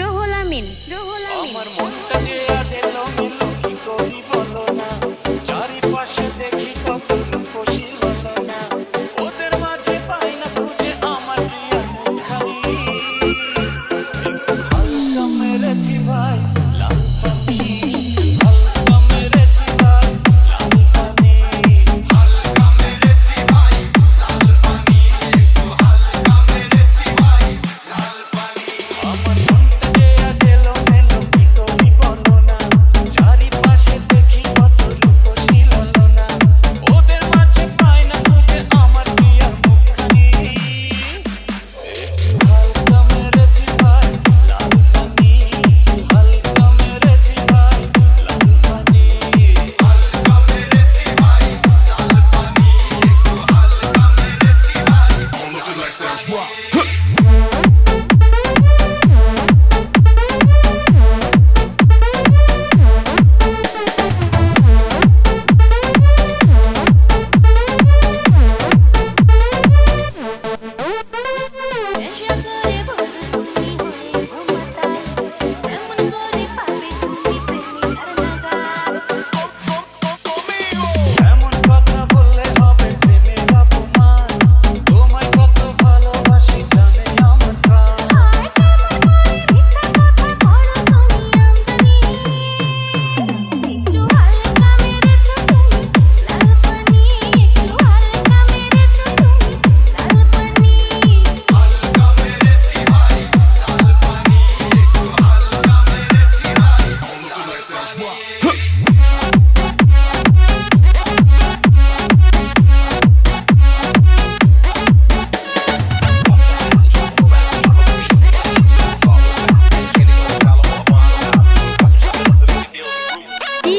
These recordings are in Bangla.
রহুল আমিন রহুল আমিন। আমার মনটাকে আদেল মেলো কি করিব?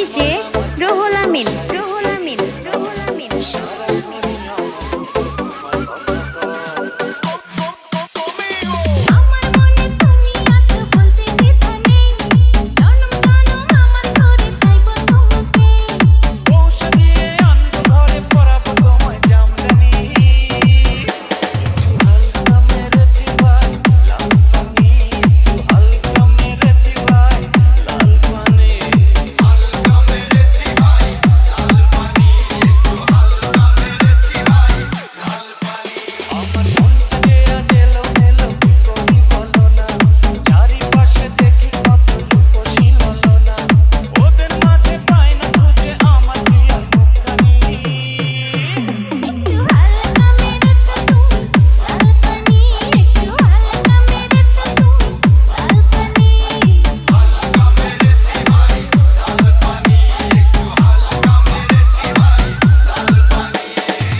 一